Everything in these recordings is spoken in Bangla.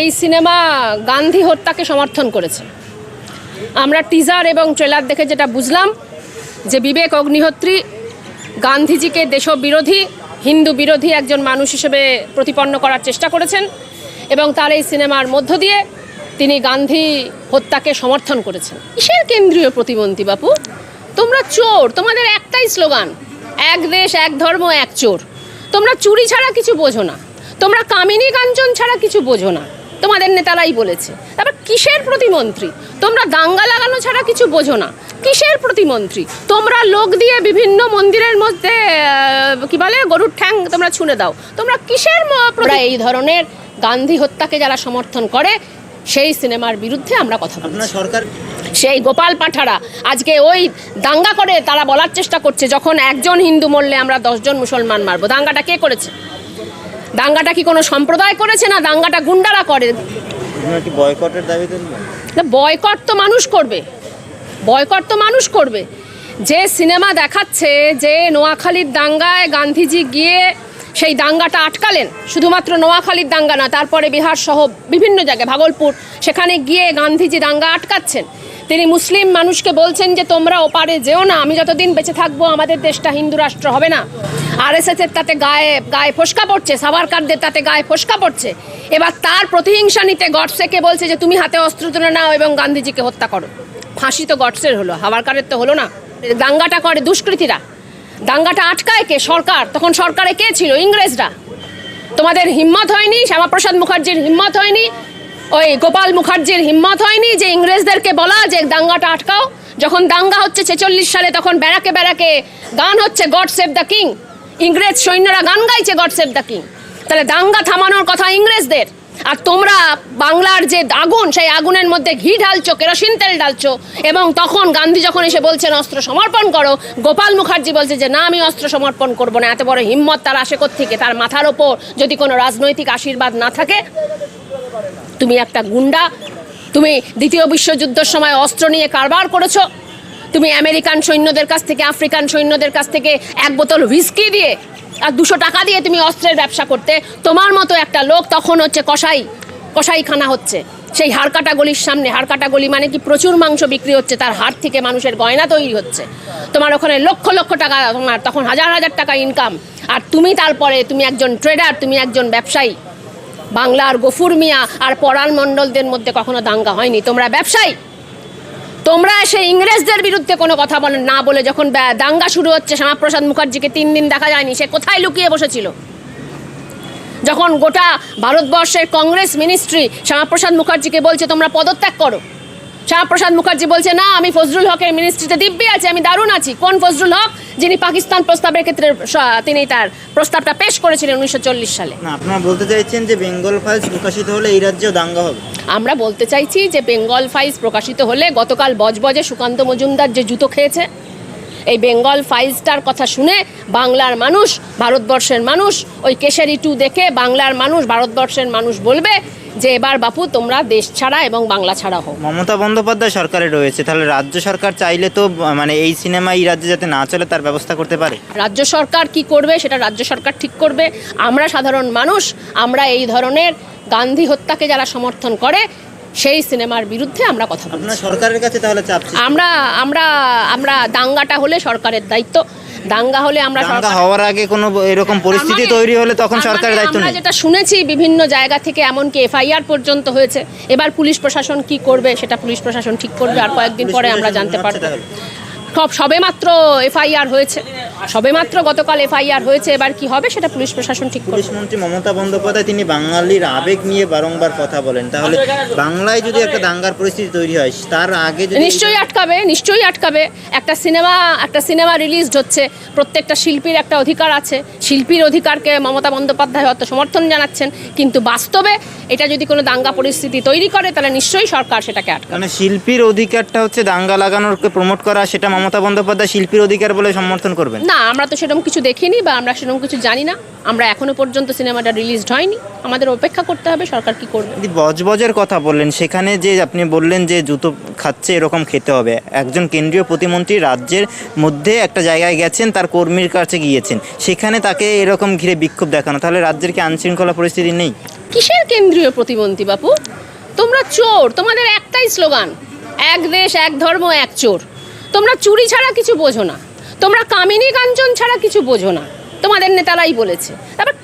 এই সিনেমা গান্ধী হত্যাকে সমর্থন করেছে। আমরা টিজার এবং ট্রেলার দেখে যেটা বুঝলাম, যে বিবেক অগ্নিহোত্রী গান্ধীজিকে দেশবিরোধী, হিন্দু বিরোধী একজন মানুষ হিসেবে প্রতিপন্ন করার চেষ্টা করেছেন এবং তার এই সিনেমার মধ্য দিয়ে তিনি গান্ধী হত্যাকে সমর্থন করেছেন। কিসের কেন্দ্রীয় প্রতিমন্ত্রী বাপু? তোমরা চোর, তোমাদের একটাই স্লোগান, এক দেশ, এক ধর্ম, এক চোর। তোমরা চুরি ছাড়া কিছু বোঝো না। তোমরা কামিনী কাঞ্চন ছাড়া কিছু বোঝো না। তোমাদের নেতারাই বলেছে। তারপর কিসের প্রতিমন্ত্রী? তোমরা দাঙ্গা লাগানো ছাড়া কিছু বোঝো না। কিসের প্রতিমন্ত্রী? তোমরা লোক দিয়ে বিভিন্ন মন্দিরের মধ্যে কি বলে গরুর ঠ্যাং তোমরা ছুঁড়ে দাও। তোমরা কিসের এই ধরনের গান্ধী হত্যাকে যারা সমর্থন করে সেই সিনেমার বিরুদ্ধে আমরা কথা বলছি। সরকার সেই গোপাল পাঠারা আজকে ওই দাঙ্গা করে তারা বলার চেষ্টা করছে যখন একজন হিন্দু মরলে আমরা দশজন মুসলমান মারবো। দাঙ্গাটা কে করেছে? দাঙ্গাটা কি কোনো সম্প্রদায় করেছে না দাঙ্গাটা গুন্ডারা করে? বয়কটের বয়কট তো মানুষ করবে। বয়কট তো মানুষ করবে। যে সিনেমা দেখাচ্ছে যে নোয়াখালীর দাঙ্গায় গান্ধীজি গিয়ে সেই দাঙ্গাটা আটকালেন শুধুমাত্র নোয়াখালীর দাঙ্গা না তারপরে বিহার সহ বিভিন্ন জায়গায় ভাগলপুর সেখানে গিয়ে গান্ধীজি দাঙ্গা আটকাচ্ছেন। তিনি মুসলিম মানুষকে বলছেন যে তোমরা ওপারে যেও না আমি যতদিন বেঁচে থাকব আমাদের দেশটা হিন্দু রাষ্ট্র হবে না। আর এস এর তাতে গায়ে গায়ে ফোসকা পড়ছে, সাভারকারদের তাতে গায়ে ফোসকা পড়ছে। এবার তার প্রতিহিংসা নিতে গডসেকে বলছে যে, তুমি হাতে অস্ত্র তুলে নাও এবং গান্ধীজিকে হত্যা করো। ফাঁসি তো গডসের হলো হাওয়ারকারের তো হলো না। দাঙ্গাটা করে দুষ্কৃতীরা। দাঙ্গাটা আটকায় কে? সরকার। তখন সরকারে কে ছিল? ইংরেজরা। তোমাদের হিম্মত হয়নি, শ্যামাপ্রসাদ মুখার্জির হিম্মত হয়নি, ওই গোপাল মুখার্জির হিম্মত হয়নি যে, ইংরেজদেরকে বলা যে, দাঙ্গাটা আটকাও। যখন দাঙ্গা হচ্ছে ছেচল্লিশ সালে, তখন ব্যারাকে ব্যারাকে গান হচ্ছে গড সেভ দ্য কিং। ইংরেজ সৈন্যরা গান গাইছে গড সেভ দ্য কিং তাহলে দাঙ্গা থামানোর কথা ইংরেজদের। আর তোমরা বাংলার যে আগুন, সেই আগুনের মধ্যে ঘি ঢালছো, কেরোসিন তেল ঢালছো, এবং তখন গান্ধী যখন এসে বলছেন, অস্ত্র সমর্পণ করো, গোপাল মুখার্জি বলছে যে, না, আমি অস্ত্র সমর্পণ করব না। এত বড় হিম্মত তার আসে থেকে তার মাথার ওপর যদি কোনো রাজনৈতিক আশীর্বাদ না থাকে, তুমি একটা গুন্ডা, তুমি দ্বিতীয় বিশ্বযুদ্ধের সময় অস্ত্র নিয়ে কারবার করেছ তুমি আমেরিকান সৈন্যদের কাছ থেকে, আফ্রিকান সৈন্যদের কাছ থেকে এক বোতল হুইস্কি দিয়ে আর দুশো টাকা দিয়ে তুমি অস্ত্রের ব্যবসা করতে, তোমার মতো একটা লোক তখন হচ্ছে কসাই, কসাইখানা হচ্ছে। সেই হাড়কাটা গলির সামনে, হাড়কাটা গলি মানে কি প্রচুর মাংস বিক্রি হচ্ছে, তার হাড় থেকে মানুষের গয়না তৈরি হচ্ছে। তোমার ওখানে লক্ষ লক্ষ টাকা, তোমার তখন হাজার হাজার টাকা ইনকাম আর তুমি তারপরে তুমি একজন ট্রেডার তুমি একজন ব্যবসায়ী। বাংলার গফুর মিয়া আর পরাণ মণ্ডলদের মধ্যে কখনো দাঙ্গা হয়নি। তোমরা ব্যবসায়ী। তোমরা সেই ইংরেজদের বিরুদ্ধে কোনো কথা বলে, না বলে যখন দাঙ্গা শুরু হচ্ছে, শ্যামাপ্রসাদ মুখার্জিকে তিন দিন দেখা যায়নি, সে কোথায় লুকিয়ে বসেছিল? যখন গোটা ভারতবর্ষের কংগ্রেস মিনিস্ট্রি শ্যামাপ্রসাদ মুখার্জিকে বলছে, তোমরা পদত্যাগ করো। শ্যামাপ্রসাদ মুখার্জি বলছে না আমি ফজলুল হকের মিনিস্ট্রিতে দিব্যি আছি আমি দারুণ আছি। কোন ফজরুল হক? যিনি পাকিস্তান প্রস্তাবের ক্ষেত্রে তিনি তার প্রস্তাবটা পেশ করেছিলেন উনিশশো চল্লিশ সালে। আপনারা বলতে চাইছেন যে বেঙ্গল ফাইলস প্রকাশিত হলে এই রাজ্যেও দাঙ্গা হবে? আমরা বলতে চাইছি যে বেঙ্গল ফাইলস প্রকাশিত হলে গতকাল বজবজে সুকান্ত মজুমদার যে জুতো খেয়েছে এই বেঙ্গল ফাইলসটার কথা শুনে বাংলার মানুষ ভারতবর্ষের মানুষ ওই কেশারি টু দেখে বাংলার মানুষ ভারতবর্ষের মানুষ বলবে যে এবার বাপু তোমরা দেশ ছাড়া এবং বাংলা ছাড়া হোক মমতা বন্দ্যোপাধ্যায় সরকারে রয়েছে তাহলে রাজ্য সরকার চাইলে তো মানে এই সিনেমা এই রাজ্যে যাতে না চলে তার ব্যবস্থা করতে পারে? রাজ্য সরকার কি করবে সেটা রাজ্য সরকার ঠিক করবে। আমরা সাধারণ মানুষ আমরা এই ধরনের গান্ধী হত্যাকে যারা সমর্থন করে সেই সিনেমার বিরুদ্ধে আমরা কথা বলছি। সরকারের কাছে তাহলে চাপ আমরা আমরা আমরা দাঙ্গাটা হলে সরকারের দায়িত্ব। দাঙ্গা হলে আমরা দাঙ্গা হওয়ার আগে কোনো এরকম পরিস্থিতি তৈরি হলে তখন সরকারের দায়িত্ব আমরা যেটা শুনেছি বিভিন্ন জায়গা থেকে এমনকি এফআইআর পর্যন্ত হয়েছে। এবার পুলিশ প্রশাসন কি করবে সেটা পুলিশ প্রশাসন ঠিক করবে আর কয়েকদিন পরে আমরা জানতে পারব। তাহলে। সব সবেমাত্র এফআইআর হয়েছে। সবেমাত্র গতকাল এফআইআর হয়েছে এবার কি হবে সেটা পুলিশ প্রশাসন ঠিক পুলিশ মন্ত্রী মমতা বন্দ্যোপাধ্যায় তিনি বাঙালির আবেগ নিয়ে বারংবার কথা বলেন। তাহলে বাংলায় যদি একটা দাঙ্গার পরিস্থিতি তৈরি হয় তার আগে নিশ্চয়ই আটকাবে নিশ্চয়ই আটকাবে। একটা সিনেমা একটা সিনেমা রিলিজড হচ্ছে প্রত্যেকটা শিল্পীর একটা অধিকার আছে। শিল্পীর অধিকারকে মমতা বন্দ্যোপাধ্যায় হয়তো সমর্থন জানাচ্ছেন কিন্তু বাস্তবে এটা যদি কোনো দাঙ্গা পরিস্থিতি তৈরি করে তাহলে নিশ্চয়ই সরকার সেটাকে আটকাবে। মানে শিল্পীর অধিকারটা হচ্ছে দাঙ্গা লাগানোরকে প্রমোট করা সেটা মমতা বন্দ্যোপাধ্যায় শিল্পীর অধিকার বলে সমর্থন করবেন? না আমরা তো সেরকম কিছু দেখিনি বা আমরা সেরকম কিছু জানি না। আমরা এখনও পর্যন্ত সিনেমাটা রিলিজড হয়নি। আমাদের অপেক্ষা করতে হবে সরকার কি করবে। যদি বজবজের কথা বললেন সেখানে যে আপনি বললেন যে জুতো খাচ্ছে এরকম খেতে হবে। একজন কেন্দ্রীয় প্রতিমন্ত্রী রাজ্যের মধ্যে একটা জায়গায় গেছেন তার কর্মীর কাছে গিয়েছেন। সেখানে তাকে এরকম ঘিরে বিক্ষোভ দেখানো তাহলে রাজ্যের কি আইনশৃঙ্খলা পরিস্থিতি নেই? কিসের কেন্দ্রীয় প্রতিমন্ত্রী বাপু? তোমরা চোর, তোমাদের একটাই স্লোগান, এক দেশ, এক ধর্ম, এক চোর। তোমরা চুরি ছাড়া কিছু বোঝো না, তোমরা কামিনী কাঞ্চন ছাড়া কিছু বোঝো না, তোমাদের নেতারাই বলেছে।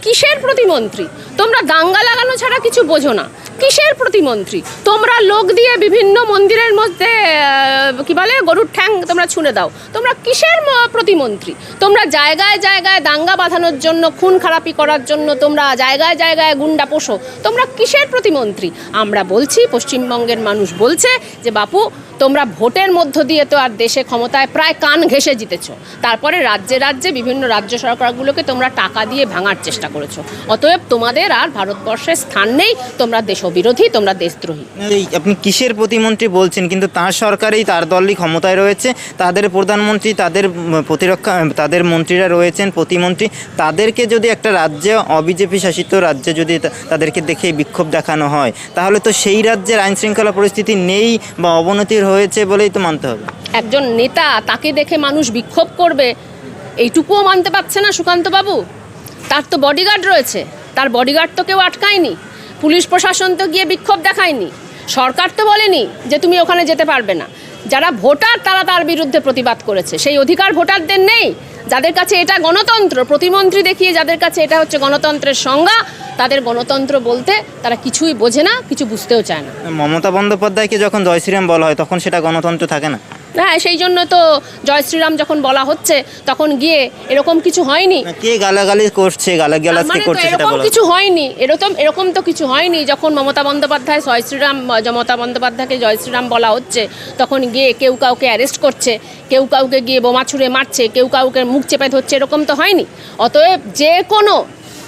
কিসের প্রতিমন্ত্রী? তোমরা দাঙ্গা লাগানো ছাড়া কিছু বোঝো না। কিসের প্রতিমন্ত্রী? তোমরা লোক দিয়ে বিভিন্ন মন্দিরের মধ্যে কি বলে, গরুর ঠ্যাং তোমরা ছুঁড়ে দাও। তোমরা কিসের প্রতিমন্ত্রী? তোমরা জায়গায় জায়গায় দাঙ্গা বাঁধানোর জন্য, খুন খারাপি করার জন্য তোমরা জায়গায় জায়গায় গুন্ডা পোষো। তোমরা কিসের প্রতিমন্ত্রী? আমরা বলছি, পশ্চিমবঙ্গের মানুষ বলছে যে, বাপু, তোমরা ভোটের মধ্য দিয়ে তো আর দেশে ক্ষমতায় প্রায় কান ঘেঁষে জিতেছো। তারপরে রাজ্যে রাজ্যে বিভিন্ন রাজ্য সরকারগুলোকে তোমরা টাকা দিয়ে ভাঙার চেষ্টা করেছ। অতএব তোমাদের আর ভারতবর্ষে স্থান নেই তোমরা দেশবিরোধী তোমরা দেশদ্রোহী। আপনি কিসের প্রতিমন্ত্রী বলছেন? কিন্তু তার সরকারেই তার দলই ক্ষমতায় রয়েছে। তাদের প্রধানমন্ত্রী তাদের প্রতিরক্ষা তাদের মন্ত্রীরা রয়েছেন প্রতিমন্ত্রী। তাদেরকে যদি একটা রাজ্যে অবিজেপি শাসিত রাজ্যে যদি তাদেরকে দেখে বিক্ষোভ দেখানো হয় তাহলে তো সেই রাজ্যের আইন শৃঙ্খলা পরিস্থিতি নেই বা অবনতির হয়েছে বলেই তো মানতে হবে। একজন নেতা তাকে দেখে মানুষ বিক্ষোভ করবে এইটুকুও মানতে পারছে না সুকান্ত বাবু তার তো বডিগার্ড রয়েছে। তার বডিগার্ড তো কেউ আটকায়নি। পুলিশ প্রশাসন তো গিয়ে বিক্ষোভ দেখায়নি। সরকার তো বলেনি যে তুমি ওখানে যেতে পারবে না। যারা ভোটার, তারা তার বিরুদ্ধে প্রতিবাদ করেছে। সেই অধিকার ভোটারদের নেই। যাদের কাছে এটা গণতন্ত্র, প্রতিমন্ত্রী দেখিয়ে যাদের কাছে এটা হচ্ছে গণতন্ত্রের সংজ্ঞা, তাদের গণতন্ত্র বলতে তারা কিছুই বোঝে না, কিছু বুঝতেও চায় না। মমতা বন্দ্যোপাধ্যায়কে যখন জয় শ্রীরাম বলা হয়, তখন সেটা গণতন্ত্র থাকে না। হ্যাঁ সেই জন্য তো জয় শ্রীরাম যখন বলা হচ্ছে তখন গিয়ে এরকম কিছু হয়নি। কে গালাগালি করছে গালাগালাজ কে মানে করছে সেটা কিছু হয়নি এরকম এরকম তো কিছু হয়নি। যখন মমতা বন্দ্যোপাধ্যায় জয় শ্রীরাম মমতা বন্দ্যোপাধ্যায়কে জয় শ্রীরাম বলা হচ্ছে তখন গিয়ে কেউ কাউকে অ্যারেস্ট করছে কেউ কাউকে গিয়ে বোমা ছুঁড়ে মারছে কেউ কাউকে মুখ চেপে ধরছে এরকম তো হয়নি। অতএব যে কোনো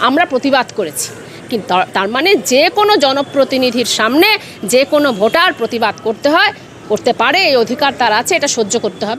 আমরা প্রতিবাদ করেছি। কিন্তু তার মানে যে কোনো জনপ্রতিনিধির সামনে যে কোনো ভোটার প্রতিবাদ করতে হয় করতে পারে এই অধিকার তার আছে এটা সহ্য করতে হবে।